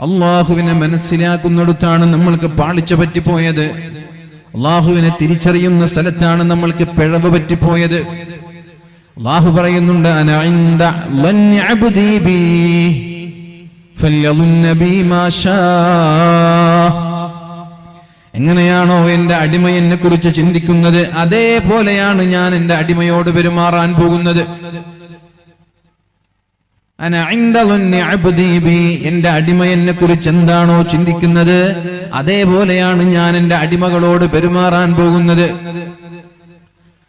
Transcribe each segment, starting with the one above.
അള്ളാഹുവിനെ മനസ്സിലാക്കുന്നിടത്താണ് നമ്മൾക്ക് പാളിച്ച പറ്റിപ്പോയത്. അള്ളാഹുവിനെ തിരിച്ചറിയുന്ന സ്ഥലത്താണ് നമ്മൾക്ക് പിഴവ് പറ്റിപ്പോയത്. അള്ളാഹു പറയുന്നുണ്ട് "അന അബ്ദി ബി ഫല്യളുന്ന ബി മാ എങ്ങനെയാണോ എന്റെ അടിമ എന്നെ കുറിച്ച് ചിന്തിക്കുന്നത് അതേപോലെയാണ് ഞാൻ എന്റെ അടിമയോട് പെരുമാറാൻ പോകുന്നത് അന ഇൻദ ളന്നി അബ്ദി ബി. എന്റെ അടിമ എന്നെ കുറിച്ച് എന്താണോ ചിന്തിക്കുന്നത്? അതേപോലെയാണ് ഞാൻ എന്റെ അടിമകളോട് പെരുമാറാൻ പോകുന്നത്.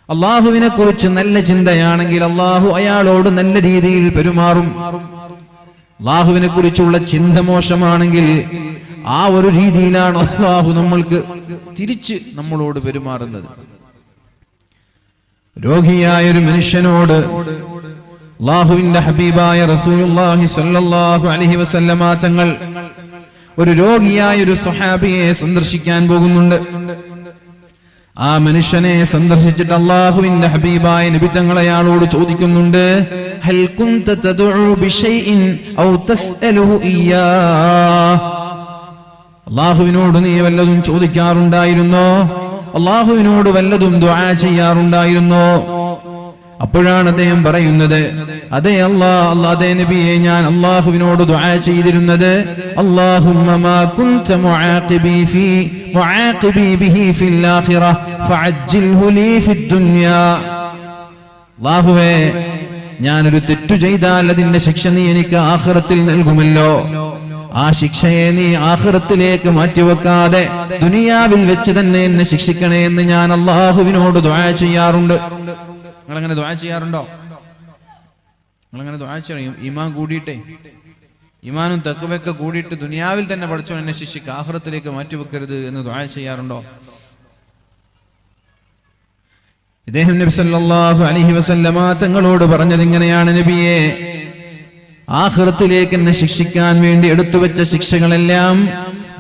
അള്ളാഹുവിനെ കുറിച്ച് നല്ല ചിന്തയാണെങ്കിൽ അള്ളാഹു അയാളോട് നല്ല രീതിയിൽ പെരുമാറും. അള്ളാഹുവിനെ കുറിച്ചുള്ള ചിന്ത മോശമാണെങ്കിൽ ആ ഒരു രീതിയിലാണ് അള്ളാഹു നമ്മൾക്ക് തിരിച്ച് നമ്മളോട് പെരുമാറുന്നത്. രോഗിയായ ഒരു മനുഷ്യനോട് അള്ളാഹുവിന്റെ ഹബീബായ റസൂലുള്ളാഹി സ്വല്ലല്ലാഹു അലൈഹി വസല്ലമ തങ്ങൾ ഒരു രോഗിയായ ഒരു സ്വഹാബിയെ സന്ദർശിക്കാൻ പോകുന്നുണ്ട്. ആ മനുഷ്യനെ സന്ദർശിച്ചിട്ട് അള്ളാഹുവിന്റെ ഹബീബായ നബി തങ്ങൾ അയാളോട് ചോദിക്കുന്നുണ്ട് അള്ളാഹുവിനോട് നീ വല്ലതും ചോദിക്കാറുണ്ടായിരുന്നോ? അള്ളാഹുവിനോട് വല്ലതും ദുആ ചെയ്യാറുണ്ടായിരുന്നോ? അപ്പോഴാണ് അദ്ദേഹം പറയുന്നത് അതെ അല്ലാ അല്ലാ അതേ നബിയെ ഞാൻ അള്ളാഹുവിനോട് ദുആ ചെയ്തിരുന്നത് അല്ലാഹുമ്മ മാ ഫീ ഫിൽ ആഖിറ ഫഅജ്ജിൽഹു ലീ ഫിദ് ദുനിയാ. അല്ലാഹുവേ ഞാനൊരു തെറ്റു ചെയ്താൽ അതിന്റെ ശിക്ഷ നീ എനിക്ക് ആഖിറത്തിൽ നൽകുമല്ലോ. ആ ശിക്ഷയെ നീ ആഖിറത്തിലേക്ക് മാറ്റിവെക്കാതെ ദുനിയാവിൽ വെച്ച് തന്നെ എന്നെ ശിക്ഷിക്കണേ എന്ന് ഞാൻ അള്ളാഹുവിനോട് ദുആ ചെയ്യാറുണ്ട്. നിങ്ങൾ ദ്വാ ചെയ്യാറുണ്ടോ? നിങ്ങളങ്ങനെ ദ്വാ ദുആ ചെയ്യും ഈമാൻ കൂടിയിട്ടേ. ഇമാനും തക്കുവൊക്കെ കൂടിയിട്ട് ദുനിയാവിൽ തന്നെ പഠിച്ചോ എന്നെ ശിക്ഷിക്ക് ആഹ്റത്തിലേക്ക് മാറ്റിവെക്കരുത് എന്ന് ദ്വാ ചെയ്യാറുണ്ടോ? ഇദ്ദേഹം നബി സല്ലല്ലാഹു അലൈഹി വസല്ലമ തങ്ങളോട് പറഞ്ഞത് ഇങ്ങനെയാണ് നബിയെ. ആഹ്റത്തിലേക്ക് എന്നെ ശിക്ഷിക്കാൻ വേണ്ടി എടുത്തു വെച്ച ശിക്ഷകളെല്ലാം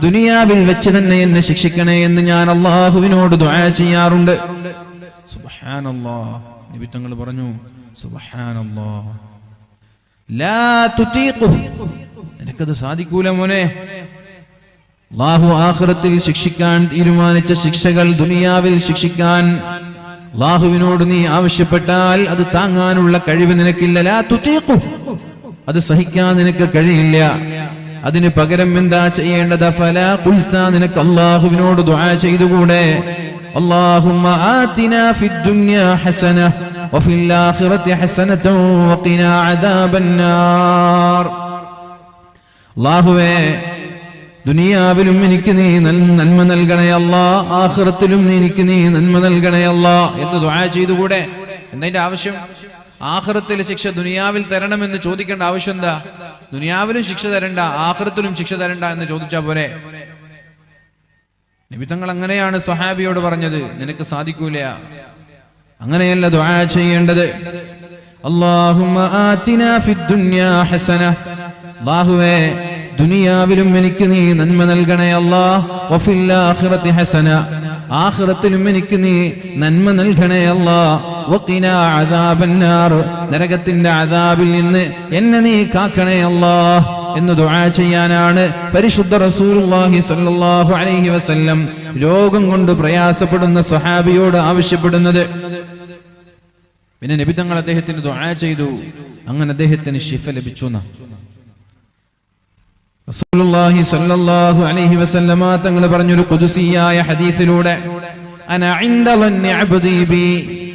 ദുനിയാവിൽ വെച്ച് തന്നെ എന്നെ ശിക്ഷിക്കണേ എന്ന് ഞാൻ അള്ളാഹുവിനോട് ദുആ ചെയ്യാറുണ്ട്. സുബ്ഹാനല്ലാഹ്. നബി തങ്ങൾ പറഞ്ഞു സുബ്ഹാനല്ലാഹ് ലാ തുതീഖു. നിനക്കത് സാധിക്കൂല മോനെ. അള്ളാഹു ആഹ്റത്തിൽ ശിക്ഷിക്കാൻ തീരുമാനിച്ച ശിക്ഷകൾ ദുനിയാവിൽ ശിക്ഷിക്കാൻ അള്ളാഹുവിനോട് നീ ആവശ്യപ്പെട്ടാൽ അത് താങ്ങാനുള്ള കഴിവ് നിനക്കില്ല. ലാ തുതീഖു. അത് സഹിക്കാൻ നിനക്ക് കഴിയില്ല. അതിന് പകരം എന്താ ചെയ്യേണ്ടത്? ഫല കുൽത്ത നിനക്ക് അള്ളാഹുവിനോട് ദുആ ചെയ്തുകൂടെ? اللهم آتنا في الدنيا حسنة وفي الآخرة حسنة وقنا عذاب النار അള്ളാഹുവേ ദുനിയാവിലും എനിക്ക് നീ നൽ- നന്മ നൽകണയല്ല ആഖിറത്തിലും നീ എനിക്ക് നീ നന്മ നൽകണയല്ല എന്ന് ദുആ ചെയ്തുകൂടെ എന്നതിന്റെ ആവശ്യം ആഖിറത്തിൽ ശിക്ഷ ദുനിയാവിൽ തരണമെന്ന് ചോദിക്കേണ്ട ആവശ്യം എന്താ ദുനിയാവിലും ശിക്ഷ തരണ്ട ആഖിറത്തിലും ശിക്ഷ തരണ്ട എന്ന് ചോദിച്ചാ പോരെ നിമിത്തങ്ങൾ അങ്ങനെയാണ് സ്വഹാബിയോട് പറഞ്ഞത്. നിനക്ക് സാധിക്കൂല. അങ്ങനെയല്ല ദുആ ചെയ്യേണ്ടത്. അല്ലാഹുമ്മ ആതിനാ ഹസന. അല്ലാഹുവേ ദുനിയാവിലും എനിക്ക് നീ നന്മ നൽകണേ അല്ലാ. വഫിൽ ആഖിറതി ഹസന. എനിക്ക് നീ നന്മ നൽകണേ അല്ലാ. നരകത്തിന്റെ അദാബിൽ നിന്ന് എന്നെ നീ കാക്കണേ അല്ലാ. എന്ന് ദുആ ചെയ്യാനാണ് പരിശുദ്ധ റസൂലുള്ളാഹി സ്വല്ലല്ലാഹു അലൈഹി വസല്ലം രോഗം കൊണ്ട് പ്രയാസപ്പെടുന്ന സ്വഹാബിയോട് ആവശ്യപ്പെടുന്നത് പിന്നെ നബി തങ്ങൾ അദ്ദേഹത്തിന് ദുആ ചെയ്തു അങ്ങനെ അദ്ദേഹത്തിന് ശിഫ ലഭിച്ചു. റസൂലുള്ളാഹി സ്വല്ലല്ലാഹു അലൈഹി വസല്ലമ തങ്ങൾ പറഞ്ഞൊരു ഖുദ്സിയായ ഹദീസിലൂടെ അന ഇൻദ അബ്ദി ബി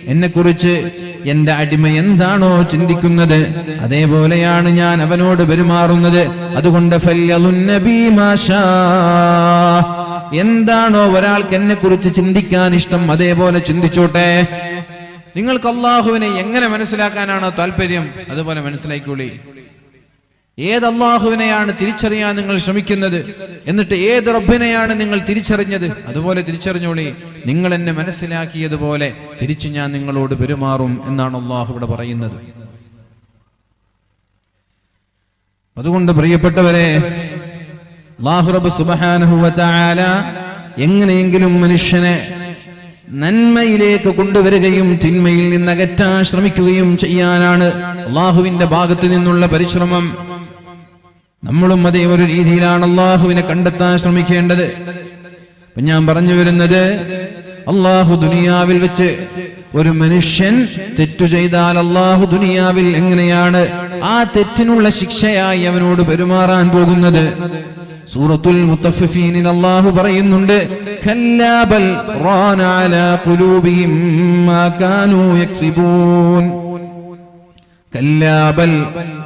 എന്നെ കുറിച്ച് എന്റെ അടിമ എന്താണോ ചിന്തിക്കുന്നത്? അതേപോലെയാണ് ഞാൻ അവനോട് പെരുമാറുന്നത്. അതുകൊണ്ട്. എന്താണോ ഒരാൾക്ക് എന്നെ കുറിച്ച് ചിന്തിക്കാൻ ഇഷ്ടം? അതേപോലെ ചിന്തിച്ചോട്ടെ. നിങ്ങൾക്ക് അള്ളാഹുവിനെ എങ്ങനെ മനസ്സിലാക്കാനാണോ താല്പര്യം? അതുപോലെ മനസ്സിലാക്കിക്കോളി. ഏത് അള്ളാഹുവിനെയാണ് തിരിച്ചറിയാൻ നിങ്ങൾ ശ്രമിക്കുന്നത്? എന്നിട്ട് ഏത് റബ്ബിനെയാണ് നിങ്ങൾ തിരിച്ചറിഞ്ഞത്? അതുപോലെ തിരിച്ചറിഞ്ഞോളി നിങ്ങൾ എന്നെ മനസ്സിലാക്കിയതുപോലെ തിരിച്ചു ഞാൻ നിങ്ങളോട് പെരുമാറും എന്നാണ് അള്ളാഹു ഇവിടെ പറയുന്നത്. അതുകൊണ്ട് പ്രിയപ്പെട്ടവരെ എങ്ങനെയെങ്കിലും മനുഷ്യനെ നന്മയിലേക്ക് കൊണ്ടുവരികയും തിന്മയിൽ നിന്ന് അകറ്റാൻ ശ്രമിക്കുകയും ചെയ്യാനാണ് അള്ളാഹുവിന്റെ ഭാഗത്തു നിന്നുള്ള പരിശ്രമം. നമ്മളും അതേ ഒരു രീതിയിലാണ് അള്ളാഹുവിനെ കണ്ടെത്താൻ ശ്രമിക്കേണ്ടത്. ഇപ്പൊ ഞാൻ പറഞ്ഞു വരുന്നത് അള്ളാഹു ദുനിയാവിൽ വെച്ച് ഒരു മനുഷ്യൻ തെറ്റു ചെയ്താൽ അള്ളാഹു ദുനിയാവിൽ എങ്ങനെയാണ് ആ തെറ്റിനുള്ള ശിക്ഷയായി അവനോട് പെരുമാറാൻ പോകുന്നത്? സൂറത്തുൽ മുത്തഫീനിൽ അള്ളാഹു പറയുന്നുണ്ട് "കല്ലാ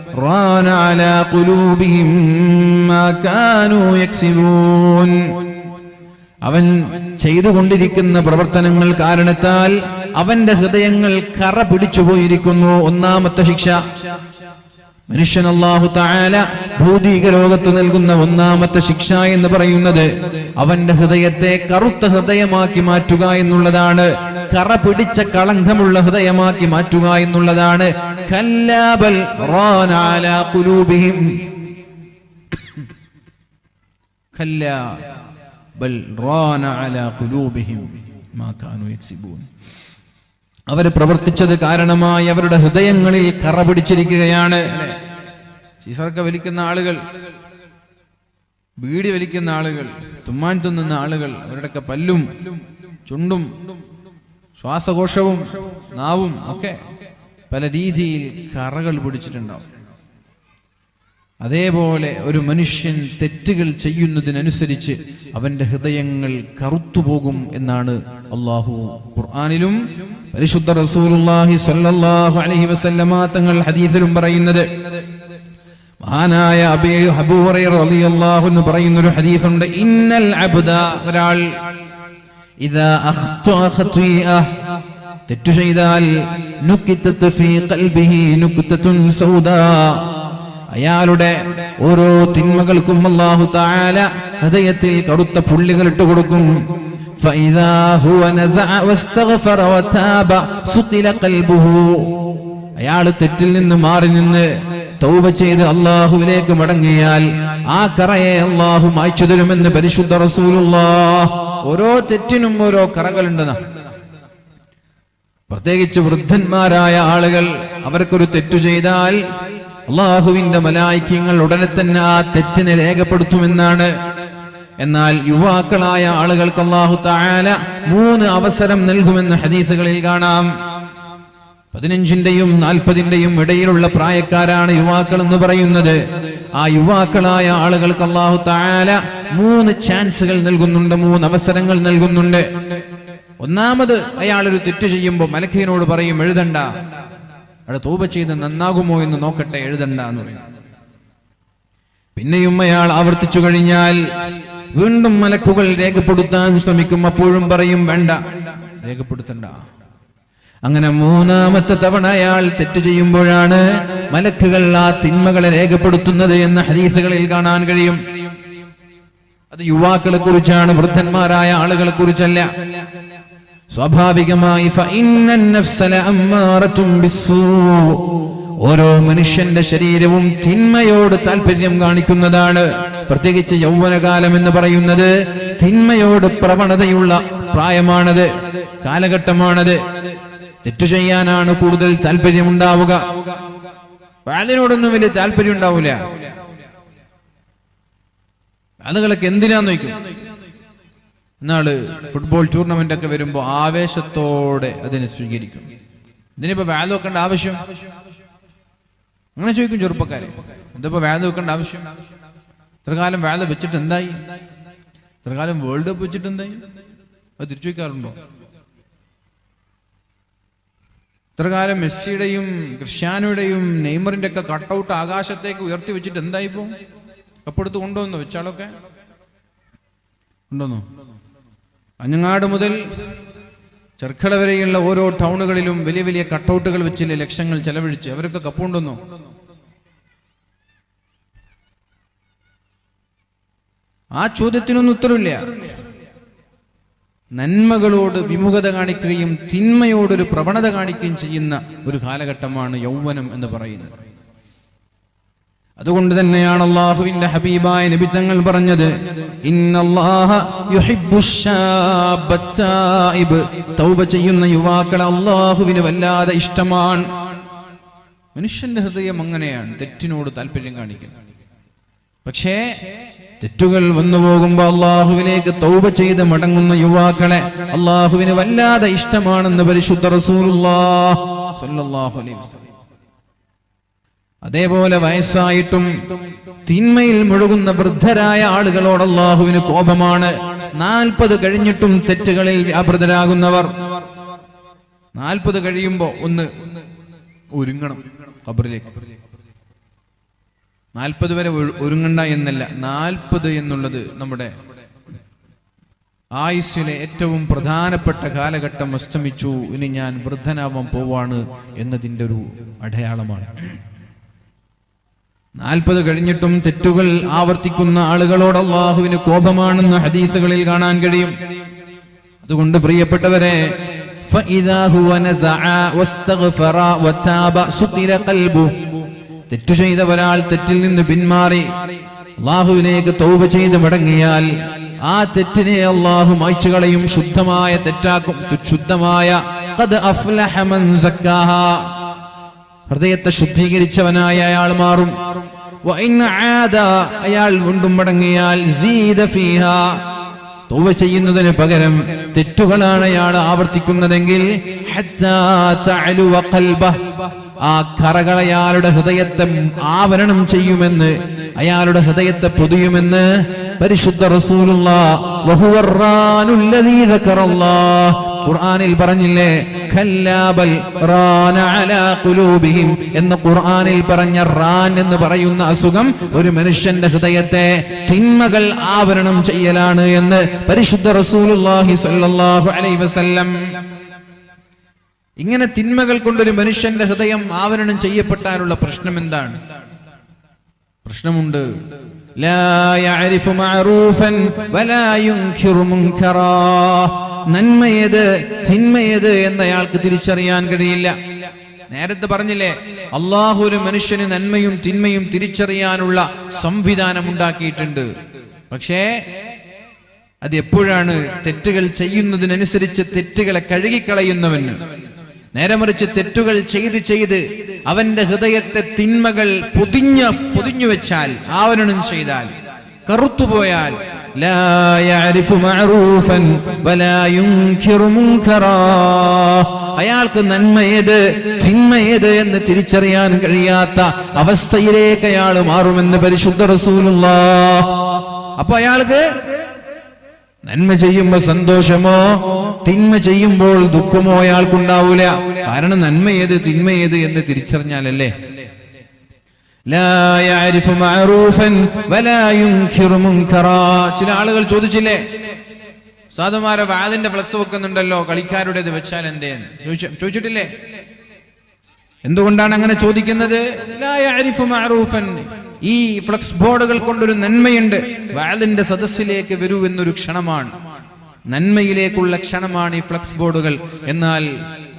ബൽ റാന അലാ ഖുലൂബിഹിം മാ കാനൂ യക്സിബൂൻ كلا بل ران على قلوبهم ما كانوا يكسبون അവൻ ചെയ്തുകൊണ്ടിരിക്കുന്ന പ്രവർത്തനങ്ങൾ കാരണത്താൽ അവന്റെ ഹൃദയങ്ങൾ കറ പിടിച്ചു പോയിരിക്കുന്നു ഒന്നാമത്തെ ശിക്ഷ മനുഷ്യൻ അള്ളാഹു താല ഭൗതിക ലോകത്ത് നൽകുന്ന ഒന്നാമത്തെ ശിക്ഷ എന്ന് പറയുന്നത് അവന്റെ ഹൃദയത്തെ കറുത്ത ഹൃദയമാക്കി മാറ്റുക എന്നുള്ളതാണ്. കറ പിടിച്ച കളങ്കമുള്ള ഹൃദയമാക്കി മാറ്റുക എന്നുള്ളതാണ്. അവർ പ്രവർത്തിച്ചത് കാരണമായി അവരുടെ ഹൃദയങ്ങളിൽ കറ പിടിച്ചിരിക്കുകയാണ്. അല്ലേ? സീസറക്ക വലിക്കുന്ന ആളുകൾ ബീഡി വലിക്കുന്ന ആളുകൾ തുമ്മാൻ തുന്നുന്ന ആളുകൾ അവരുടെയൊക്കെ പല്ലും ചുണ്ടും ശ്വാസകോശവും നാവും ഒക്കെ പല രീതിയിൽ കറകൾ പിടിച്ചിട്ടുണ്ടാവും. അതേപോലെ ഒരു മനുഷ്യൻ തെറ്റുകൾ ചെയ്യുന്നതിനനുസരിച്ച് അവന്റെ ഹൃദയങ്ങൾ കറുത്തുപോകും എന്നാണ് അള്ളാഹു ഖുർആാനിലും പരിശുദ്ധ റസൂലുള്ളാഹി സ്വല്ലല്ലാഹു അലൈഹി വസല്ലമ തങ്ങൾ ഹദീസിലും പറയുന്നത്. മഹാനായ അബീ അബൂ ഹുറൈറ റളിയല്ലാഹു അൻഹു പറയുന്ന ഒരു ഹദീസുണ്ട് ഇന്നൽ അബ്ദ ഒരാൾ ഇദാ അഖ്തഅ ഖത്വീഅ തെറ്റു ചെയ്താൽ നുക്കിത്തത്ത് ഫീ ഖൽബിഹി നുക്തത്തുൻ സൗദാ അയാളുടെ ഓരോ തിന്മകൾക്കും അല്ലാഹു തആല ഹൃദയത്തിൽ കറുത്ത പുള്ളികൾ ഇട്ട് കൊടുക്കും فإذا هو نزع واستغفر وتاب سقل قلبه അയാൾ തെറ്റിൽ നിന്ന് മാറി നിന്ന് തൗബ ചെയ്ത് അള്ളാഹുവിലേക്ക് മടങ്ങിയാൽ ആ കറയെ അള്ളാഹു മായ്ച്ചു തരുമെന്ന് പരിശുദ്ധ റസൂലുള്ള ഓരോ തെറ്റിനും ഓരോ കറകളുണ്ടെന്ന. പ്രത്യേകിച്ച് വൃദ്ധന്മാരായ ആളുകൾ അവർക്കൊരു തെറ്റു ചെയ്താൽ അള്ളാഹുവിന്റെ മലായിക്യങ്ങൾ ഉടനെ തന്നെ ആ തെറ്റിനെ രേഖപ്പെടുത്തുമെന്നാണ്. എന്നാൽ യുവാക്കളായ ആളുകൾക്ക് അള്ളാഹു താല മൂന്ന് അവസരം നൽകുമെന്ന് ഹദീസുകളിൽ കാണാം. പതിനഞ്ചിന്റെയും നാൽപ്പതിന്റെയും ഇടയിലുള്ള പ്രായക്കാരാണ് യുവാക്കൾ എന്ന് പറയുന്നത്. ആ യുവാക്കളായ ആളുകൾക്ക് അള്ളാഹു താല മൂന്ന് ചാൻസുകൾ നൽകുന്നുണ്ട് മൂന്ന് അവസരങ്ങൾ നൽകുന്നുണ്ട്. ഒന്നാമത് അയാൾ ഒരു തെറ്റ് ചെയ്യുമ്പോൾ മലക്കീനോട് പറയും എഴുതണ്ട. അവിടെ തൂപ ചെയ്ത് നന്നാകുമോ എന്ന് നോക്കട്ടെ എഴുതണ്ട എന്ന് പറയും. പിന്നെയും അയാൾ ആവർത്തിച്ചു കഴിഞ്ഞാൽ വീണ്ടും മലക്കുകൾ രേഖപ്പെടുത്താൻ ശ്രമിക്കും. അപ്പോഴും പറയും വേണ്ട രേഖപ്പെടുത്തണ്ട. അങ്ങനെ മൂന്നാമത്തെ തവണ അയാൾ തെറ്റ് ചെയ്യുമ്പോഴാണ് മലക്കുകൾ ആ തിന്മകളെ രേഖപ്പെടുത്തുന്നത് എന്ന ഹരീസുകളിൽ കാണാൻ കഴിയും. അത് യുവാക്കളെ കുറിച്ചാണ് വൃദ്ധന്മാരായ ആളുകളെ കുറിച്ചല്ല. സ്വാഭാവികമായി ഓരോ മനുഷ്യന്റെ ശരീരവും തിന്മയോട് താല്പര്യം കാണിക്കുന്നതാണ്. പ്രത്യേകിച്ച് യൗവനകാലം എന്ന് പറയുന്നത് തിന്മയോട് പ്രവണതയുള്ള പ്രായമാണത് കാലഘട്ടമാണത്. തെറ്റു ചെയ്യാനാണ് കൂടുതൽ താല്പര്യമുണ്ടാവുക. അതിനോടൊന്നും വലിയ താല്പര്യം ഉണ്ടാവില്ല ആളുകളൊക്കെ എന്തിനാന്ന് നോക്കും എന്നാൾ ഫുട്ബോൾ ടൂർണമെന്റ് ഒക്കെ വരുമ്പോ ആവേശത്തോടെ അതിനെ സ്വീകരിക്കും. ഇതിനിപ്പോ വാൽ വെക്കേണ്ട ആവശ്യം? അങ്ങനെ ചോദിക്കും ചെറുപ്പക്കാരെ. എന്തപ്പോ വാൽ വെക്കേണ്ട ആവശ്യം? ഇത്രകാലം വാൽ വെച്ചിട്ട് എന്തായി? ഇത്രകാലം വേൾഡ് കപ്പ് വെച്ചിട്ട് എന്തായി? അത് തിരിച്ചു വയ്ക്കാറുണ്ടോ ഇത്ര കാലം മെസ്സിയുടെയും ക്രിസ്ത്യാനോയുടെയും നെയ്മറിന്റെ ഒക്കെ കട്ടൗട്ട് ആകാശത്തേക്ക് ഉയർത്തി വെച്ചിട്ട് എന്തായിപ്പോ? കപ്പെടുത്ത് കൊണ്ടുവന്നു വെച്ചാളൊക്കെ? ഉണ്ടോന്നു അഞ്ഞങ്ങാട് മുതൽ ചെർക്കട വരെയുള്ള ഓരോ ടൗണുകളിലും വലിയ വലിയ കട്ടൗട്ടുകൾ വെച്ചില്ലേ ലക്ഷങ്ങൾ ചെലവഴിച്ച്? അവരൊക്കെ കപ്പുണ്ടെന്നു ആ ചോദ്യത്തിനൊന്നും ഉത്തരവില്ല. നന്മകളോട് വിമുഖത കാണിക്കുകയും തിന്മയോടൊരു പ്രവണത കാണിക്കുകയും ചെയ്യുന്ന ഒരു കാലഘട്ടമാണ് യൗവനം എന്ന് പറയുന്നത്. അതുകൊണ്ട് തന്നെയാണ് അള്ളാഹുവിന്റെ ഹബീബായ നബി തങ്ങൾ പറഞ്ഞത് തൗബ ചെയ്യുന്ന യുവാക്കളെ അള്ളാഹുവിന് വല്ലാതെ ഇഷ്ടമാണ്. മനുഷ്യന്റെ ഹൃദയം അങ്ങനെയാണ് തെറ്റിനോട് താല്പര്യം കാണിക്കുന്നത് പക്ഷേ തെറ്റുകൾ വന്നു പോകുമ്പോ അള്ളാഹുവിലേക്ക് തൗബ ചെയ്ത് മടങ്ങുന്ന യുവാക്കളെ അള്ളാഹുവിന് വല്ലാതെ ഇഷ്ടമാണെന്ന് പരിശുദ്ധ അതേപോലെ വയസ്സായിട്ടും തിന്മയിൽ മുഴുകുന്ന വൃദ്ധരായ ആളുകളോട് അള്ളാഹുവിന് കോപമാണ്. നാൽപ്പത് കഴിഞ്ഞിട്ടും തെറ്റുകളിൽ വ്യാപൃതരാകുന്നവർ. നാൽപ്പത് കഴിയുമ്പോ ഒന്ന് ഒരുങ്ങണം ഖബറിലേക്ക്. നാൽപ്പത് വരെ ഒരുങ്ങണ്ട എന്നല്ല നാൽപ്പത് എന്നുള്ളത് നമ്മുടെ ആയുസ്സിലെ ഏറ്റവും പ്രധാനപ്പെട്ട കാലഘട്ടം അസ്തമിച്ചു ഇനി ഞാൻ വൃദ്ധനാവാൻ പോവാണ് എന്നതിന്റെ ഒരു അടയാളമാണ്. നാൽപ്പത് കഴിഞ്ഞിട്ടും തെറ്റുകൾ ആവർത്തിക്കുന്ന ആളുകളോട് അള്ളാഹുവിന് കോപമാണെന്ന് ഹദീസുകളിൽ കാണാൻ കഴിയും. അതുകൊണ്ട് പ്രിയപ്പെട്ടവരെ ഫഇദാഹു വനസഅ വസ്തഗ്ഫറ വതാബ സുഖിര ഖൽബു. തെറ്റു ചെയ്ത ഒരാൾ തെറ്റിൽ നിന്ന് പിന്മാറി അള്ളാഹുവിലേക്ക് തൗബ ചെയ്ത് മടങ്ങിയാൽ ആ തെറ്റിനെ അള്ളാഹു മായ്ച്ചു കളയും ശുദ്ധമായ തെറ്റാക്കും ശുദ്ധമായ ഹൃദയത്തെ ശുദ്ധീകരിച്ചവനായ അയാൾ മാറും. അയാൾ വീണ്ടും മടങ്ങിയാൽ തൗബ ചെയ്യുന്നതിന് പകരം തെറ്റുകളാണ് അയാൾ ആവർത്തിക്കുന്നതെങ്കിൽ. ആ കറകൾ അയാളുടെ ഹൃദയത്തെ ആവരണം ചെയ്യുമെന്ന് അയാളുടെ ഹൃദയത്തെ പൊതിയുമെന്ന് പരിശുദ്ധ ഖുർആനിൽ പറഞ്ഞില്ലേ എന്ന് ഖുർആാനിൽ പറഞ്ഞ റാൻ എന്ന് പറയുന്ന അസുഖം ഒരു മനുഷ്യന്റെ ഹൃദയത്തെ തിന്മകൾ ആവരണം ചെയ്യലാണ് എന്ന് പരിശുദ്ധ റസൂലുള്ളാഹി സ്വല്ലല്ലാഹു അലൈഹി വസല്ലം ഇങ്ങനെ തിന്മകൾ കൊണ്ടൊരു മനുഷ്യന്റെ ഹൃദയം ആവരണം ചെയ്യപ്പെട്ടാലുള്ള പ്രശ്നം എന്താണ്? പ്രശ്നമുണ്ട്. നന്മയേത് തിന്മയേത് എന്ന് അയാൾക്ക് തിരിച്ചറിയാൻ കഴിയില്ല. നേരത്തെ പറഞ്ഞില്ലേ അള്ളാഹു ഒരു മനുഷ്യന് നന്മയും തിന്മയും തിരിച്ചറിയാനുള്ള സംവിധാനം ഉണ്ടാക്കിയിട്ടുണ്ട്. പക്ഷേ അത് എപ്പോഴാണ് തെറ്റുകൾ ചെയ്യുന്നതിനനുസരിച്ച് തെറ്റുകളെ കഴുകിക്കളയുന്നവന്? നേരെ മറിച്ച് തെറ്റുകൾ ചെയ്ത് ചെയ്ത് അവന്റെ ഹൃദയത്തെ തിന്മകൾ പൊതിഞ്ഞ പൊതിഞ്ഞു വെച്ചാൽ ആവരണം ചെയ്താൽ കറുത്തുപോയാൽ. അയാൾക്ക് നന്മയേത് തിന്മയേത് എന്ന് തിരിച്ചറിയാൻ കഴിയാത്ത അവസ്ഥയിലേക്ക് അയാൾ മാറുമെന്ന് പരിശുദ്ധ റസൂലുള്ള അപ്പൊ അയാൾക്ക് നന്മ ചെയ്യുമ്പോ സന്തോഷമോ? തിന്മ ചെയ്യുമ്പോൾ ദുഃഖമോ അയാൾക്കുണ്ടാവൂല. കാരണം നന്മ ഏത് തിന്മ ഏത് എന്ന് തിരിച്ചറിഞ്ഞാലല്ലേ. ചില ആളുകൾ ചോദിച്ചില്ലേ? സാധുമാരെ വാതിന്റെ ഫ്ലക്സ് വെക്കുന്നുണ്ടല്ലോ കളിക്കാരുടേത് വെച്ചാൽ എന്തേ ചോദിച്ചിട്ടില്ലേ? എന്തുകൊണ്ടാണ് അങ്ങനെ ചോദിക്കുന്നത്. ഈ ഫ്ലക്സ് ബോർഡുകൾ കൊണ്ടൊരു നന്മയുണ്ട്. വാലിന്റെ സദസ്സിലേക്ക് വരൂ എന്നൊരു ക്ഷണമാണ്. നന്മയിലേക്കുള്ള ക്ഷണമാണ് ഈ ഫ്ലക്സ് ബോർഡുകൾ. എന്നാൽ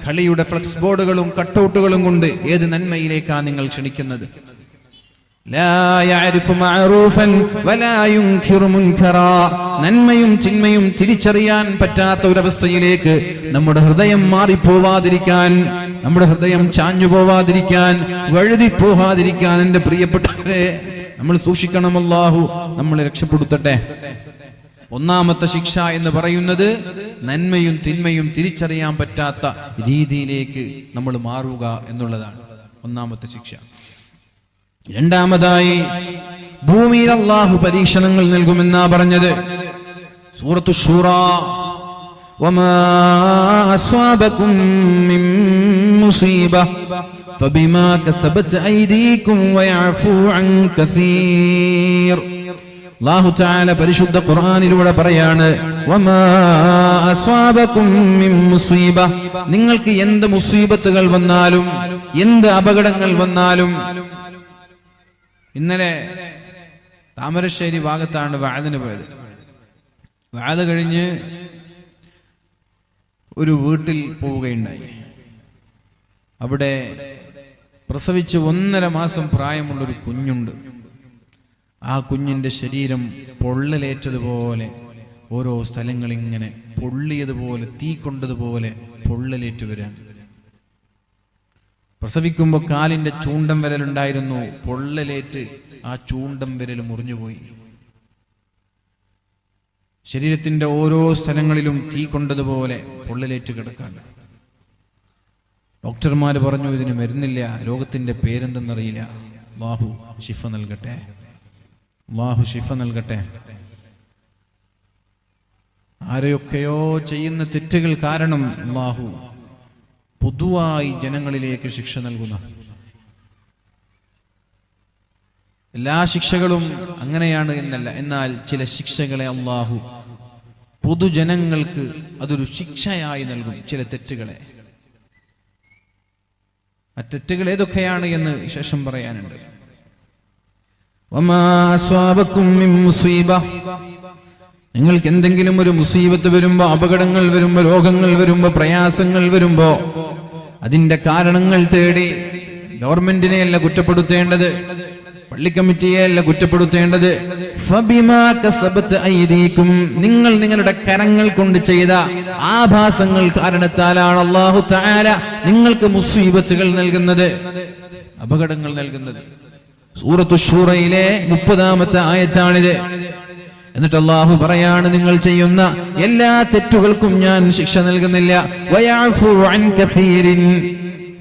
കളിയുടെ ഫ്ലക്സ് ബോർഡുകളും കട്ടൗട്ടുകളും കൊണ്ട് ഏത് നന്മയിലേക്കാണ് നിങ്ങൾ ക്ഷണിക്കുന്നത്? നന്മയും തിന്മയും തിരിച്ചറിയാൻ പറ്റാത്ത ഒരവസ്ഥയിലേക്ക് നമ്മുടെ ഹൃദയം മാറിപ്പോവാതിരിക്കാൻ നമ്മുടെ ഹൃദയം ചാഞ്ഞു പോവാതിരിക്കാൻ വഴുതി പോവാതിരിക്കാൻ എന്റെ പ്രിയപ്പെട്ടവരെ നമ്മൾ സൂക്ഷിക്കണം അല്ലാഹു നമ്മളെ രക്ഷപ്പെടുത്തട്ടെ. ഒന്നാമത്തെ ശിക്ഷ എന്ന് പറയുന്നത് നന്മയും തിന്മയും തിരിച്ചറിയാൻ പറ്റാത്ത രീതിയിലേക്ക് നമ്മൾ മാറുക എന്നുള്ളതാണ്. ഒന്നാമത്തെ ശിക്ഷ. രണ്ടാമതായി ഭൂമിയിൽ അള്ളാഹു പരീക്ഷണങ്ങൾ നൽകുമെന്നാ പറഞ്ഞത്. സൂറത്തു ഷൂറ പരിശുദ്ധ ഖുർആാനിലൂടെ പറയാണ് നിങ്ങൾക്ക് എന്ത് മുസീബത്തുകൾ വന്നാലും എന്ത് അപകടങ്ങൾ വന്നാലും ഇന്നലെ താമരശ്ശേരി ഭാഗത്താണ് വാഴതിന് പോയത്. വാഴ കഴിഞ്ഞ് ഒരു വീട്ടിൽ പോവുകയുണ്ടായി. അവിടെ പ്രസവിച്ച് ഒന്നര മാസം പ്രായമുള്ളൊരു കുഞ്ഞുണ്ട്. ആ കുഞ്ഞിന്റെ ശരീരം പൊള്ളലേറ്റതുപോലെ ഓരോ സ്ഥലങ്ങളിങ്ങനെ പൊള്ളിയതുപോലെ തീ കൊണ്ടതുപോലെ പൊള്ളലേറ്റ് വരാൻ പ്രസവിക്കുമ്പോൾ കാലിന്റെ ചൂണ്ടം വിരലുണ്ടായിരുന്നു. പൊള്ളലേറ്റ് ആ ചൂണ്ടം വിരൽ മുറിഞ്ഞുപോയി. ശരീരത്തിന്റെ ഓരോ സ്ഥലങ്ങളിലും തീ കൊണ്ടതുപോലെ പൊള്ളലേറ്റ് കിടക്കാണ്. ഡോക്ടർമാർ പറഞ്ഞു ഇതിന് മരുന്നില്ല. രോഗത്തിന്റെ പേരെന്തെന്നറിയില്ല. ബാഹു ഷിഫ നൽകട്ടെ. ബാഹു ഷിഫ നൽകട്ടെ. ആരെയൊക്കെയോ ചെയ്യുന്ന തെറ്റുകൾ കാരണം അള്ളാഹു പൊതുവായി ജനങ്ങളിലേക്ക് ശിക്ഷ നൽകുന്ന എല്ലാ ശിക്ഷകളും അങ്ങനെയാണ് എന്നല്ല. എന്നാൽ ചില ശിക്ഷകളെ അള്ളാഹു പൊതുജനങ്ങൾക്ക് അതൊരു ശിക്ഷയായി നൽകും. ചില തെറ്റുകളെ. ആ തെറ്റുകൾ ഏതൊക്കെയാണ് എന്ന് ശേഷം പറയാനുണ്ട്. മിൻ മുസീബ. നിങ്ങൾക്ക് എന്തെങ്കിലും ഒരു മുസീബത്ത് വരുമ്പോ അപകടങ്ങൾ വരുമ്പോ രോഗങ്ങൾ വരുമ്പോ പ്രയാസങ്ങൾ വരുമ്പോ അതിന്റെ കാരണങ്ങൾ തേടി ഗവൺമെന്റിനെ അല്ല കുറ്റപ്പെടുത്തേണ്ടത് പള്ളി കമ്മിറ്റിയെയല്ല കുറ്റപ്പെടുത്തേണ്ടത്. നിങ്ങൾ നിങ്ങളുടെ കരങ്ങൾ കൊണ്ട് ചെയ്ത ആഭാസങ്ങൾ കാരണത്താലാണ് അള്ളാഹു താര നിങ്ങൾക്ക് മുസീബത്തുകൾ നൽകുന്നത് അപകടങ്ങൾ നൽകുന്നത്. സൂറത്തു ഷൂറയിലെ മുപ്പതാമത്തെ ആയത്താണിത്. എന്നിട്ട് അള്ളാഹു പറയാണ് നിങ്ങൾ ചെയ്യുന്ന എല്ലാ തെറ്റുകൾക്കും ഞാൻ ശിക്ഷ നൽകുന്നില്ല.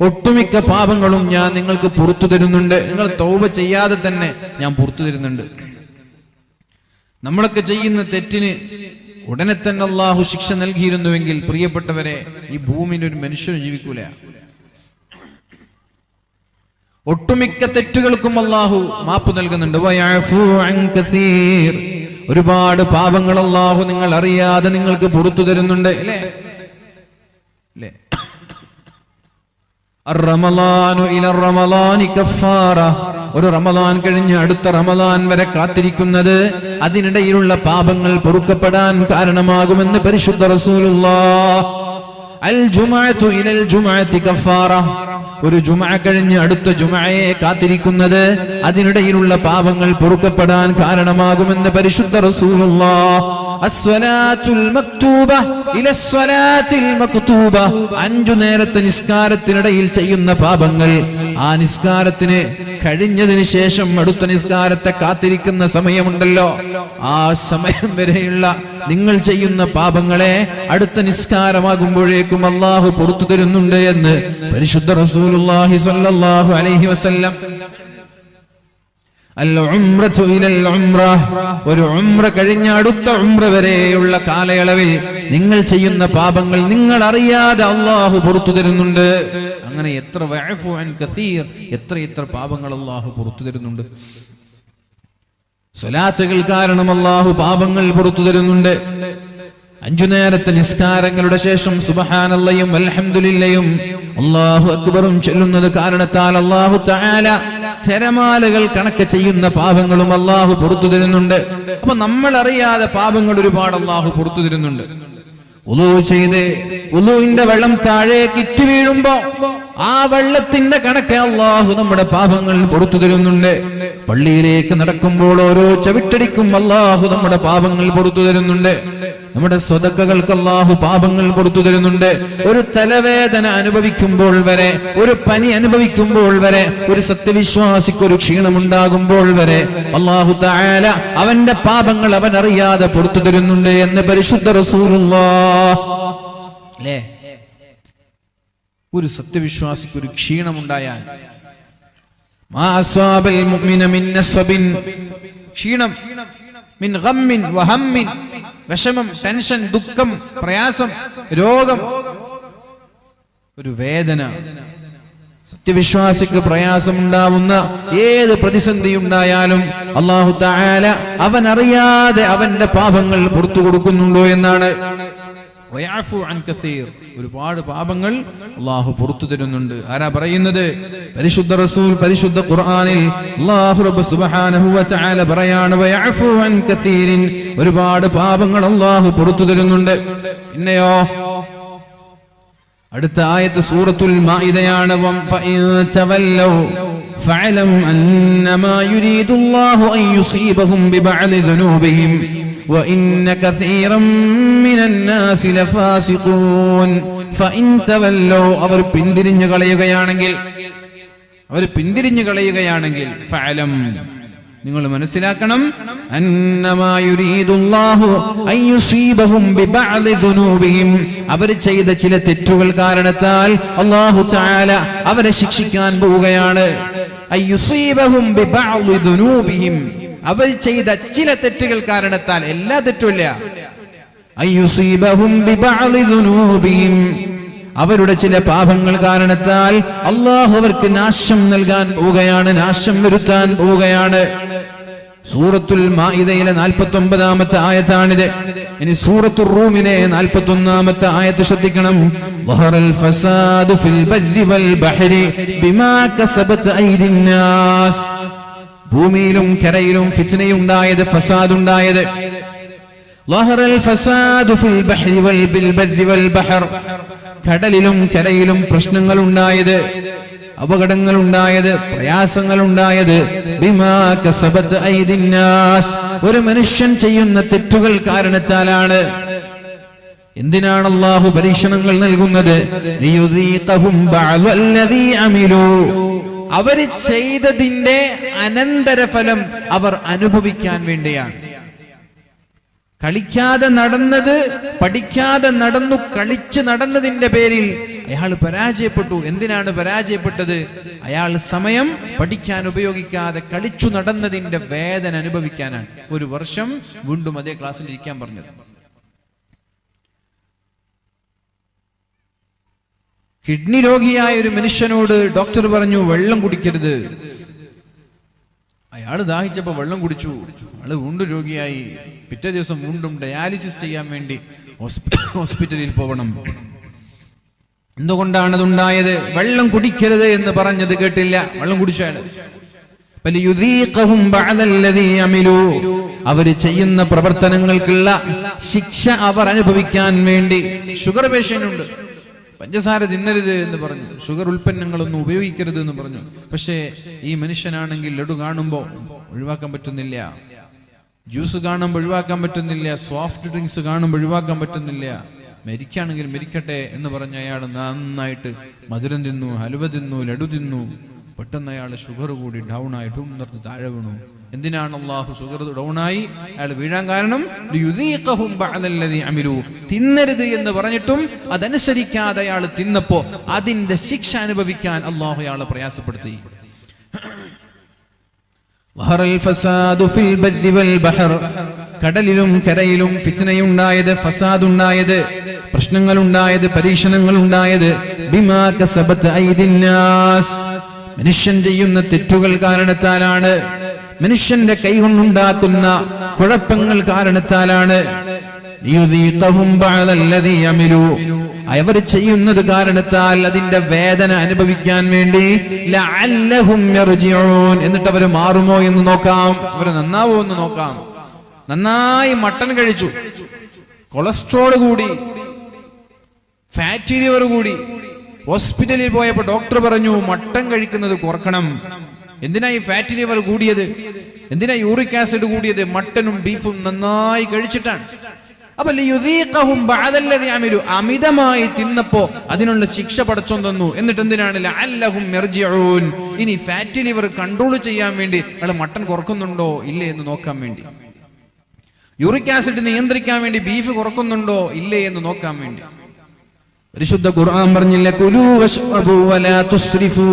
ഒട്ടുമിക്ക പാപങ്ങളും ഞാൻ നിങ്ങൾക്ക് പുറത്തു തരുന്നുണ്ട്. നിങ്ങൾ തൗബ ചെയ്യാതെ തന്നെ ഞാൻ പുറത്തു തരുന്നുണ്ട്. നമ്മളൊക്കെ ചെയ്യുന്ന തെറ്റിന് ഉടനെ തന്നെ അള്ളാഹു ശിക്ഷ നൽകിയിരുന്നുവെങ്കിൽ പ്രിയപ്പെട്ടവരെ ഈ ഭൂമിയിൽ ഒരു മനുഷ്യന് ജീവിക്കൂല. ഒട്ടുമിക്ക തെറ്റുകൾക്കും അള്ളാഹു മാപ്പ് നൽകുന്നുണ്ട്. ഒരുപാട് പാപങ്ങൾ അള്ളാഹു നിങ്ങൾ അറിയാതെ നിങ്ങൾക്ക് പുറത്തു തരുന്നുണ്ട്. ഒരു റമദാൻ കഴിഞ്ഞ് അടുത്ത റമദാൻ വരെ കാത്തിരിക്കുന്നത് അതിനിടയിലുള്ള പാപങ്ങൾ പൊറുക്കപ്പെടാൻ കാരണമാകുമെന്ന് പരിശുദ്ധ റസൂലുള്ളാഹ് അൽ ഇലൽ ഒരു ജുമ കഴിഞ്ഞ് അടുത്ത ജുമയെ കാത്തിരിക്കുന്നത് അതിനിടയിലുള്ള പാപങ്ങൾ പൊറുക്കപ്പെടാൻ കാരണമാകുമെന്ന് പരിശുദ്ധ റസൂലുള്ളാഹ് അഞ്ചു നേരത്തെ നിസ്കാരത്തിനിടയിൽ ചെയ്യുന്ന പാപങ്ങൾ. ആ നിസ്കാരത്തിന് കഴിഞ്ഞതിന് ശേഷം അടുത്ത നിസ്കാരത്തെ കാത്തിരിക്കുന്ന സമയമുണ്ടല്ലോ. ആ സമയം വരെയുള്ള നിങ്ങൾ ചെയ്യുന്ന പാപങ്ങളെ അടുത്ത നിസ്കാരമാകുമ്പോഴേക്കും അള്ളാഹു പുറത്തു തരുന്നുണ്ട് എന്ന് പരിശുദ്ധ റസൂലുള്ളാഹി സ്വല്ലല്ലാഹു അലൈഹി വസല്ലം അൽ ഉംറത്തു ഇലൽ ഉംറ ഒരു ഉംറ കഴിഞ്ഞ അടുത്ത ഉംറ വരെയുള്ള കാലയളവിൽ നിങ്ങൾ ചെയ്യുന്ന പാപങ്ങൾ നിങ്ങൾ അറിയാതെ അള്ളാഹു പുറത്തു തരുന്നുണ്ട്. അങ്ങനെ എത്ര എത്ര എത്ര പാപങ്ങൾ അള്ളാഹു പുറത്തു തരുന്നുണ്ട്. സ്വലാത്തുകൾ കാരണം അള്ളാഹു പാപങ്ങൾ പുറത്തു തരുന്നുണ്ട്. അഞ്ചു നേരത്തെ നിസ്കാരങ്ങളുടെ ശേഷം സുബഹാനല്ലയും അൽഹംദുലില്ലയും അള്ളാഹു അക്ബറും ചൊല്ലുന്നത് കാരണത്താൽ അള്ളാഹു താല തിരമാലകൾ കണക്ക് ചെയ്യുന്ന പാപങ്ങളും അള്ളാഹു പുറത്തു തരുന്നുണ്ട്. അപ്പൊ നമ്മൾ അറിയാതെ പാപങ്ങൾ ഒരുപാട് അള്ളാഹു പുറത്തു തരുന്നുണ്ട്. ഉലു ചെയ്ത് ഉലുവിന്റെ വെള്ളം താഴേക്ക് ഇറ്റു വീഴുമ്പോ ആ വെള്ളത്തിന്റെ കണക്ക് അള്ളാഹു നമ്മുടെ പാപങ്ങൾ പുറത്തു തരുന്നുണ്ട്. പള്ളിയിലേക്ക് നടക്കുമ്പോൾ ഓരോ ചവിട്ടടിക്കും അള്ളാഹു നമ്മുടെ പാപങ്ങൾ പുറത്തു തരുന്നുണ്ട്. നമ്മുടെ സ്വതക്കകൾക്ക് അള്ളാഹു പാപങ്ങൾ പുറത്തു തരുന്നുണ്ട്. ഒരു തലവേദന അനുഭവിക്കുമ്പോൾ വരെ ഒരു പനി അനുഭവിക്കുമ്പോൾ വരെ ഒരു സത്യവിശ്വാസിക്ക് ഒരു ക്ഷീണമുണ്ടാകുമ്പോൾ വരെ അള്ളാഹു തായാല അവന്റെ പാപങ്ങൾ അവൻ അറിയാതെ പുറത്തു തരുന്നുണ്ട് എന്ന് പരിശുദ്ധ റസൂലുള്ളാഹ്. അല്ലേ? ഒരു സത്യവിശ്വാസിക്ക് ഒരു ക്ഷീണമുണ്ടായാൽ ക്ഷീണം. വിഷമം ടെൻഷൻ ദുഃഖം പ്രയാസം രോഗം. ഒരു വേദന. സത്യവിശ്വാസിക്ക് പ്രയാസമുണ്ടാവുന്ന ഏത് പ്രതിസന്ധി ഉണ്ടായാലും അള്ളാഹു താല അവൻ അറിയാതെ അവന്റെ പാപങ്ങൾ പുറത്തു കൊടുക്കുന്നുണ്ടോ എന്നാണ് വയഅഫു അൻ കസീർ. ഒരുപാട് പാപങ്ങൾ അള്ളാഹു പുറത്തു തരുന്നുണ്ട് ആരാ പറയുന്നത് പരിശുദ്ധ റസൂൽ പരിശുദ്ധ ഖുർആനിൽ അല്ലാഹു റബ്ബ് സുബ്ഹാനഹു വ തആല പറയാണ് വയഅഫു അൻ കസീരിൻ. ഒരുപാട് പാപങ്ങൾ അള്ളാഹു പുറത്തു തരുന്നുണ്ട് പിന്നെയോ അടുത്ത ആയത്ത് സൂറത്തുൽ മാഇദയാണ് ഫഅലം അന്നമാ യുരീദു അല്ലാഹു അൻ യുസീബഹും ബിബഅദി ദുനൂബിഹിം وإن كثيرا من الناس لفاسقون فإن تولوا അവർ പിന്തിരിഞ്ഞു കളയുകയാണെങ്കിൽ അവർ പിന്തിരിഞ്ഞു കളയുകയാണെങ്കിൽ ഫഅലം നിങ്ങൾ മനസ്സിലാക്കണം അന്നമാ യുരീദുല്ലാഹു അൻ യുസീബഹും ബിബഅദി ദുനൂബിഹിം അവർ ചെയ്ത ചില തെറ്റുകൾ കാരണത്താൽ അല്ലാഹു തആല അവരെ ശിക്ഷിക്കാൻ പോവുകയാണ് അവർ ചെയ്ത ചില തെറ്റുകൾ കാരണത്താൽ എല്ലാ തെറ്റുമില്ല അവരുടെ ചില പാപങ്ങൾ കാരണത്താൽ അള്ളാഹു അവർക്ക് നാശം നൽകാൻ പോവുകയാണ് നാശം വരുത്താൻ പോവുകയാണ്. സൂറത്തുൽ മാഇദയിലെ നാൽപ്പത്തി ഒമ്പതാമത്തെ ആയത്താണിത്. ഇനി സൂറത്തുൽ റൂമിലെ നാൽപ്പത്തി ഒന്നാമത്തെ ആയത്ത് ശ്രദ്ധിക്കണം. ഫസാദു ഫിൽ ബിമാ ഭൂമിയിലും കരയിലും ഫിറ്റ്നയുണ്ടായത് ഫസാദ് ഉണ്ടായത് കടലിലും കരയിലും പ്രശ്നങ്ങൾ ഉണ്ടായത് അപകടങ്ങൾ ഉണ്ടായത് പ്രയാസങ്ങൾ ഉണ്ടായത് ഒരു മനുഷ്യൻ ചെയ്യുന്ന തെറ്റുകൾ കാരണത്താലാണ്. എന്തിനാണ് അള്ളാഹു പരീക്ഷണങ്ങൾ നൽകുന്നത്? അവർ ചെയ്തതിന്റെ അനന്തരഫലം അവർ അനുഭവിക്കാൻ വേണ്ടിയാണ്. കളിക്കാതെ നടന്നത് പഠിക്കാതെ നടന്നു കളിച്ച് നടന്നതിന്റെ പേരിൽ അയാൾ പരാജയപ്പെട്ടു. എന്തിനാണ് പരാജയപ്പെട്ടത്? അയാൾ സമയം പഠിക്കാൻ ഉപയോഗിക്കാതെ കളിച്ചു നടന്നതിന്റെ വേദന അനുഭവിക്കാനാണ്. ഒരു വർഷം വീണ്ടും അതേ ക്ലാസ്സിൽ ഇരിക്കാൻ പറഞ്ഞത്. കിഡ്നി രോഗിയായ ഒരു മനുഷ്യനോട് ഡോക്ടർ പറഞ്ഞു വെള്ളം കുടിക്കരുത്. അയാൾ ദാഹിച്ചപ്പോ വെള്ളം കുടിച്ചു. അയാൾ വീണ്ടും രോഗിയായി. പിറ്റേ ദിവസം വീണ്ടും ഡയാലിസിസ് ചെയ്യാൻ വേണ്ടി ഹോസ്പിറ്റലിൽ പോകണം. എന്തുകൊണ്ടാണ് അതുണ്ടായത്? വെള്ളം കുടിക്കരുത് എന്ന് പറഞ്ഞത് കേട്ടില്ല. വെള്ളം കുടിച്ചു അയാൾ. ഫലിയുദീഖഹും ബഅദല്ലദീ അമിലൂ. അവർ ചെയ്യുന്ന പ്രവർത്തനങ്ങൾക്കുള്ള ശിക്ഷ അവർ അനുഭവിക്കാൻ വേണ്ടി. ഷുഗർ പേഷ്യന്റ് ഉണ്ട്. പഞ്ചസാര തിന്നരുത് എന്ന് പറഞ്ഞു. ഷുഗർ ഉൽപ്പന്നങ്ങളൊന്നും ഉപയോഗിക്കരുത് എന്ന് പറഞ്ഞു. പക്ഷേ ഈ മനുഷ്യനാണെങ്കിൽ ലഡു കാണുമ്പോൾ ഒഴിവാക്കാൻ പറ്റുന്നില്ല. ജ്യൂസ് കാണുമ്പോൾ ഒഴിവാക്കാൻ പറ്റുന്നില്ല. സോഫ്റ്റ് ഡ്രിങ്ക്സ് കാണുമ്പോൾ ഒഴിവാക്കാൻ പറ്റുന്നില്ല. മരിക്കാണെങ്കിൽ മരിക്കട്ടെ എന്ന് പറഞ്ഞ അയാൾ നന്നായിട്ട് മധുരം തിന്നു ഹലുവ തിന്നു ലഡു തിന്നു. പെട്ടെന്ന് അയാൾ ഷുഗർ കൂടി ഡൗൺ ആയിട്ട് നിർത്തി താഴെ വീണു. എന്തിനാണ് അള്ളാഹു സുഹൃത്ത് ഡൗണായി അയാൾ വീഴാൻ കാരണം തിന്നരുത് എന്ന് പറഞ്ഞിട്ടും അതനുസരിക്കാതെ അയാൾ തിന്നപ്പോ അതിന്റെ ശിക്ഷ അനുഭവിക്കാൻ അള്ളാഹു അയാളെ പ്രയാസപ്പെടുത്തി. കടലിലും കരയിലും ഫിത്തനയുണ്ടായത് ഫസാദ് ഉണ്ടായത് പ്രശ്നങ്ങൾ ഉണ്ടായത് പരീക്ഷണങ്ങൾ ഉണ്ടായത് മനുഷ്യൻ ചെയ്യുന്ന തെറ്റുകൾ കാരണത്താലാണ് മനുഷ്യന്റെ കൈകൊണ്ടുണ്ടാക്കുന്ന കുഴപ്പങ്ങൾ കാരണത്താലാണ്. അവർ ചെയ്യുന്നത് കാരണത്താൽ അതിന്റെ വേദന അനുഭവിക്കാൻ വേണ്ടി. എന്നിട്ട് അവർ മാറുമോ എന്ന് നോക്കാം. അവർ നന്നാവോ എന്ന് നോക്കാം. നന്നായി മട്ടൺ കഴിച്ചു. കൊളസ്ട്രോൾ കൂടി. ഫാറ്റി ലിവർ കൂടി. ഹോസ്പിറ്റലിൽ പോയപ്പോ ഡോക്ടർ പറഞ്ഞു മട്ടൺ കഴിക്കുന്നത് കുറക്കണം. എന്തിനാ ഈ ഫാറ്റ് ലിവർ കൂടിയത്? എന്തിനാ യൂറിക് ആസിഡ് കൂടിയത്? മട്ടനും ബീഫും നന്നായി കഴിച്ചിട്ടാണ്. അപ്പൊ അമിതമായി തിന്നപ്പോ അതിനുള്ള ശിക്ഷ പടച്ചോൻ തന്നു. എന്നിട്ട് എന്തിനാണ്? ഇനി ഫാറ്റ് ലിവർ കൺട്രോൾ ചെയ്യാൻ വേണ്ടി അയാൾ മട്ടൻ കുറക്കുന്നുണ്ടോ? ഇല്ലേ എന്ന് നോക്കാൻ വേണ്ടി. യൂറിക് ആസിഡ് നിയന്ത്രിക്കാൻ വേണ്ടി ബീഫ് കുറക്കുന്നുണ്ടോ? ഇല്ലേ എന്ന് നോക്കാൻ വേണ്ടി. പരിശുദ്ധ ഖുർആൻ പറഞ്ഞില്ല കുലൂ വലാ തുസ്രിഫു.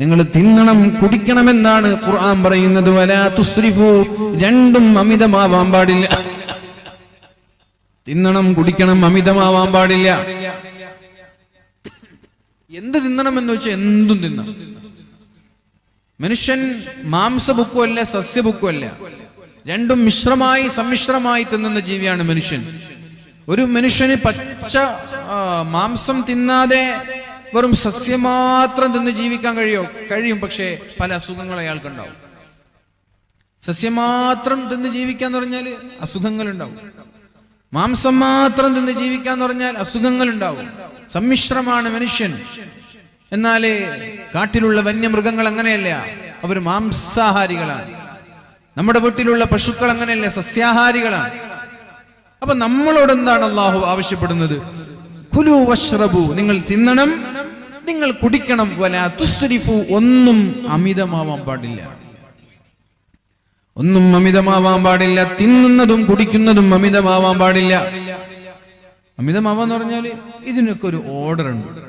നിങ്ങൾ തിന്നണം കുടിക്കണമെന്നാണ് ഖുർആൻ പറയുന്നത്. വലാ രണ്ടും അമിതമാവാൻ പാടില്ല. തിന്നണം കുടിക്കണം അമിതമാവാൻ പാടില്ല. എന്ത് തിന്നണം എന്ന് വെച്ചാൽ എന്തും തിന്നണം. മനുഷ്യൻ മാംസബുക്കുമല്ല സസ്യബുക്കുമല്ല രണ്ടും മിശ്രമായി സമ്മിശ്രമായി തിന്നുന്ന ജീവിയാണ് മനുഷ്യൻ. ഒരു മനുഷ്യന് പച്ച മാംസം തിന്നാതെ വെറും സസ്യം മാത്രം തിന്ന് ജീവിക്കാൻ കഴിയോ? കഴിയും പക്ഷേ പല അസുഖങ്ങൾ അയാൾക്കുണ്ടാവും. സസ്യം മാത്രം തിന്ന് ജീവിക്കാന്ന് പറഞ്ഞാൽ അസുഖങ്ങൾ ഉണ്ടാവും മാംസം മാത്രം തിന്ന് ജീവിക്കാന്ന് പറഞ്ഞാൽ അസുഖങ്ങൾ ഉണ്ടാവും സമ്മിശ്രമാണ് മനുഷ്യൻ. എന്നാൽ കാട്ടിലുള്ള വന്യമൃഗങ്ങൾ അങ്ങനെയല്ല. അവർ മാംസാഹാരികളാണ്. നമ്മുടെ വീട്ടിലുള്ള പശുക്കൾ അങ്ങനെയല്ല സസ്യാഹാരികളാണ്. അപ്പൊ നമ്മളോട് എന്താണ് അള്ളാഹു ആവശ്യപ്പെടുന്നത്? കുലു വഷ്റബു നിങ്ങൾ തിന്നണം നിങ്ങൾ കുടിക്കണം. വല തുസ്രിഫു ഒന്നും അമിതമാവാൻ പാടില്ല. ഒന്നും അമിതമാവാൻ പാടില്ല. തിന്നുന്നതും കുടിക്കുന്നതും അമിതമാവാൻ പാടില്ല. അമിതമാവാന്ന് പറഞ്ഞാൽ ഇതിനൊക്കെ ഒരു ഓർഡർ ഉണ്ട്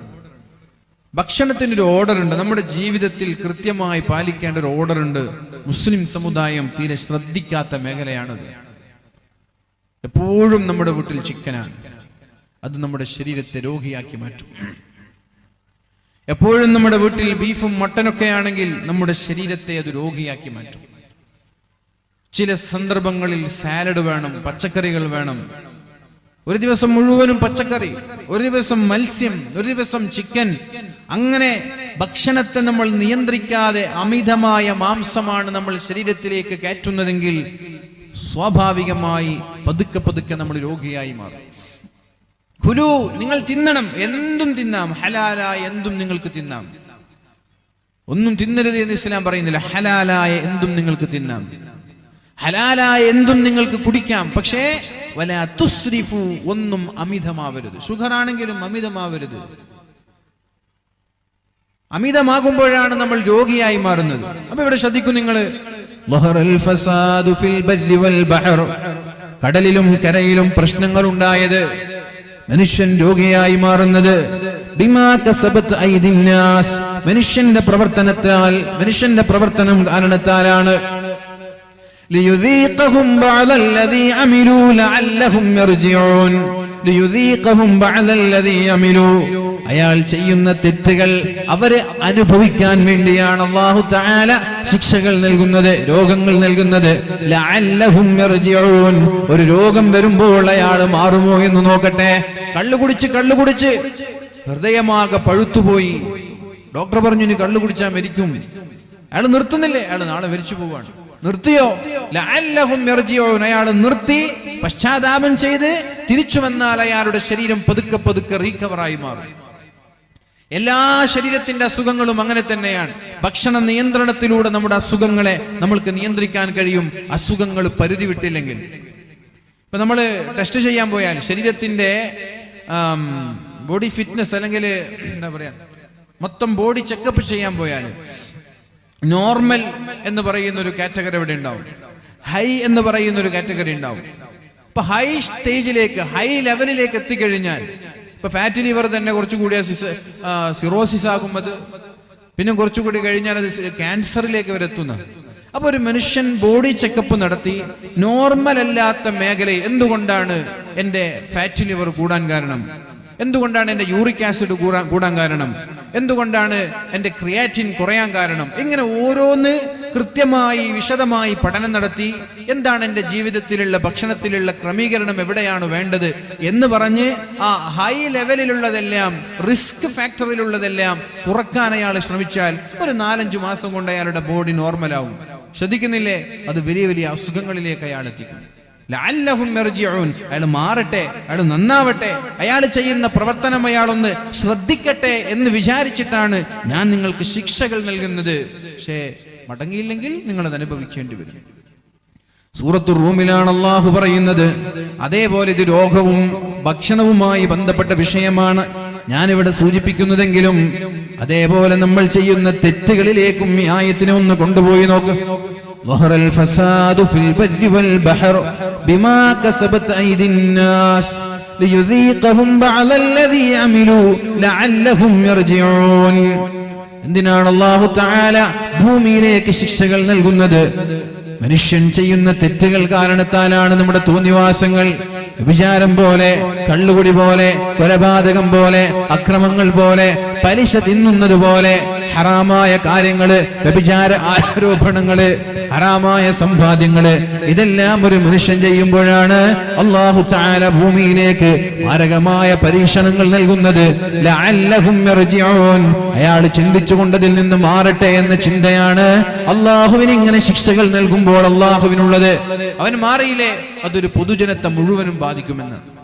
ഭക്ഷണത്തിന് ഒരു ഓർഡർ ഉണ്ട് നമ്മുടെ ജീവിതത്തിൽ കൃത്യമായി പാലിക്കേണ്ട ഒരു ഓർഡർ ഉണ്ട് മുസ്ലിം സമുദായം തീരെ ശ്രദ്ധിക്കാത്ത മേഖലയാണത്. എപ്പോഴും നമ്മുടെ വീട്ടിൽ ചിക്കനാണ്. അത് നമ്മുടെ ശരീരത്തെ രോഗിയാക്കി മാറ്റും. എപ്പോഴും നമ്മുടെ വീട്ടിൽ ബീഫും മട്ടനൊക്കെ ആണെങ്കിൽ നമ്മുടെ ശരീരത്തെ അത് രോഗിയാക്കി മാറ്റും. ചില സന്ദർഭങ്ങളിൽ സാലഡ് വേണം പച്ചക്കറികൾ വേണം. ഒരു ദിവസം മുഴുവനും പച്ചക്കറി ഒരു ദിവസം മത്സ്യം ഒരു ദിവസം ചിക്കൻ. അങ്ങനെ ഭക്ഷണത്തെ നമ്മൾ നിയന്ത്രിക്കാതെ അമിതമായ മാംസമാണ് നമ്മൾ ശരീരത്തിലേക്ക് കയറ്റുന്നതെങ്കിൽ സ്വാഭാവികമായി പതുക്കെ പതുക്കെ നമ്മൾ രോഗിയായി മാറും. കുലു നിങ്ങൾ തിന്നണം. എന്തും തിന്നാം. ഹലാലായ എന്തും നിങ്ങൾക്ക് തിന്നാം. ഒന്നും തിന്നരുത് എന്ന് ഇസ്ലാം പറയുന്നില്ല. ഹലാലായ എന്തും നിങ്ങൾക്ക് തിന്നാം. ഹലാലായ എന്തും നിങ്ങൾക്ക് കുടിക്കാം. പക്ഷേ വല തുസ്രിഫു ഒന്നും അമിതമാവരുത്. ഷുഗറാണെങ്കിലും അമിതമാവരുത്. അമിതമാകുമ്പോഴാണ് നമ്മൾ രോഗിയായി മാറുന്നത്. അപ്പൊ ഇവിടെ ശ്രദ്ധിക്കൂ നിങ്ങൾ കടലിലും കരയിലും പ്രശ്നങ്ങൾ ഉണ്ടായത് മനുഷ്യൻ രോഗിയായി മാറുന്നത്. മനുഷ്യന്റെ പ്രവർത്തനത്താൽ മനുഷ്യന്റെ പ്രവർത്തനം കാരണത്താലാണ്. അയാൾ ചെയ്യുന്ന തെറ്റുകൾ അവരെ അനുഭവിക്കാൻ വേണ്ടിയാണ് അള്ളാഹു താല ശിക്ഷകൾ നൽകുന്നത് രോഗങ്ങൾ നൽകുന്നത്. ഒരു രോഗം വരുമ്പോൾ അയാൾ മാറുമോ എന്ന് നോക്കട്ടെ. കള്ളു കുടിച്ച് കള്ളു കുടിച്ച്. ഹൃദയമാകെ പഴുത്തുപോയി. ഡോക്ടർ പറഞ്ഞു ഇനി കള്ളു കുടിച്ചാൽ മരിക്കും. അയാൾ നിർത്തുന്നില്ലേ? അയാൾ നാളെ മരിച്ചു പോവാണ്. നിർത്തിയോ? അയാൾ നിർത്തി പശ്ചാത്താപം ചെയ്ത് തിരിച്ചു വന്നാൽ അയാളുടെ ശരീരം പതുക്കെ പതുക്കെ റീക്കവറായി മാറും. എല്ലാ ശരീരത്തിന്റെ അസുഖങ്ങളും അങ്ങനെ തന്നെയാണ്. ഭക്ഷണ നിയന്ത്രണത്തിലൂടെ നമ്മുടെ അസുഖങ്ങളെ നമ്മൾക്ക് നിയന്ത്രിക്കാൻ കഴിയും. അസുഖങ്ങൾ പരിധി വിട്ടില്ലെങ്കിൽ. ഇപ്പൊ നമ്മൾ ടെസ്റ്റ് ചെയ്യാൻ പോയാൽ ശരീരത്തിന്റെ ബോഡി ഫിറ്റ്നസ് അല്ലെങ്കിൽ എന്താ പറയാ മൊത്തം ബോഡി ചെക്കപ്പ് ചെയ്യാൻ പോയാൽ നോർമൽ എന്ന് പറയുന്ന ഒരു കാറ്റഗറി ഇവിടെ ഉണ്ടാവും. ഹൈ എന്ന് പറയുന്ന ഒരു കാറ്റഗറി ഉണ്ടാവും. ഇപ്പൊ ഹൈ സ്റ്റേജിലേക്ക് ഹൈ ലെവലിലേക്ക് എത്തിക്കഴിഞ്ഞാൽ ഇപ്പൊ ഫാറ്റ് ലിവർ തന്നെ കുറച്ചുകൂടി സിറോസിസ് ആകുമ്പോൾ പിന്നെ കുറച്ചുകൂടി കഴിഞ്ഞാൽ അത് ക്യാൻസറിലേക്ക് വരെ അപ്പൊ ഒരു മനുഷ്യൻ ബോഡി ചെക്കപ്പ് നടത്തി നോർമൽ അല്ലാത്ത മേഖലയിൽ എന്തുകൊണ്ടാണ് എന്റെ ഫാറ്റ് ലിവർ കൂടാൻ കാരണം? എന്തുകൊണ്ടാണ് എന്റെ യൂറിക് ആസിഡ് കൂടാൻ കൂടാൻ കാരണം? എന്തുകൊണ്ടാണ് എന്റെ ക്രിയാറ്റിൻ കുറയാൻ കാരണം? ഇങ്ങനെ ഓരോന്ന് കൃത്യമായി വിശദമായി പഠനം നടത്തി എന്താണ് എന്റെ ജീവിതത്തിലുള്ള ഭക്ഷണത്തിലുള്ള ക്രമീകരണം എവിടെയാണ് വേണ്ടത് എന്ന് പറഞ്ഞ് ആ ഹൈ ലെവലിലുള്ളതെല്ലാം റിസ്ക് ഫാക്ടറിയിലുള്ളതെല്ലാം കുറയ്ക്കാൻ അയാൾ ശ്രമിച്ചാൽ ഒരു നാലഞ്ചു മാസം കൊണ്ട് അയാളുടെ ബോഡി നോർമലാവും ശ്രദ്ധിക്കുന്നില്ലേ? അത് വലിയ വലിയ അസുഖങ്ങളിലേക്ക് അയാൾ എത്തിക്കും. അയാൾ മാറട്ടെ അയാൾ നന്നാവട്ടെ അയാൾ ചെയ്യുന്ന പ്രവർത്തനം അയാളൊന്ന് ശ്രദ്ധിക്കട്ടെ എന്ന് വിചാരിച്ചിട്ടാണ് ഞാൻ നിങ്ങൾക്ക് ശിക്ഷകൾ നൽകുന്നത്. പക്ഷേ മടങ്ങിയില്ലെങ്കിൽ നിങ്ങൾ അത് അനുഭവിക്കേണ്ടി വരും സൂറത്തു റൂമിലാണ് അള്ളാഹു പറയുന്നത് അതേപോലെ ഇത് രോഗവും ഭക്ഷണവുമായി ബന്ധപ്പെട്ട വിഷയമാണ് ഞാനിവിടെ സൂചിപ്പിക്കുന്നതെങ്കിലും അതേപോലെ നമ്മൾ ചെയ്യുന്ന തെറ്റുകളിലേക്കും ഈ ആയത്തിനെ ഒന്ന് കൊണ്ടുപോയി നോക്ക് ظهر الفساد في البر والبحر بما كسبت أيدي الناس ليذيقهم بعض الذي عملوا لعلهم يرجعون എന്തിനാണ് അള്ളാഹു താല ഭൂമിയിലേക്ക് ശിക്ഷകൾ നൽകുന്നത്? മനുഷ്യൻ ചെയ്യുന്ന തെറ്റുകൾ കാരണത്താലാണ് നമ്മുടെ തോന്നിവാസങ്ങൾ. വിചാരം പോലെ കള്ളുകുടി പോലെ കൊലപാതകം പോലെ അക്രമങ്ങൾ പോലെ പലിശ തിന്നുന്നത് പോലെ ഹറാമായ കാര്യങ്ങൾ വ്യഭിചാര ആരോപണങ്ങൾ ഹറാമായ സമ്പാദ്യങ്ങൾ ഇതെല്ലാം ഒരു മനുഷ്യൻ ചെയ്യുമ്പോഴാണ് അള്ളാഹു ചാല ഭൂമിയിലേക്ക് മാരകമായ പരീക്ഷണങ്ങൾ നൽകുന്നത്. അയാൾ ചിന്തിച്ചുകൊണ്ടതിൽ നിന്ന് മാറട്ടെ എന്ന ചിന്തയാണ് അള്ളാഹുവിന് ഇങ്ങനെ ശിക്ഷകൾ നൽകുമ്പോൾ അള്ളാഹുവിനുള്ളത് അവൻ മാറിയില്ലേ? അതൊരു പൊതുജനത്തെ മുഴുവനും ബാധിക്കുമെന്ന്.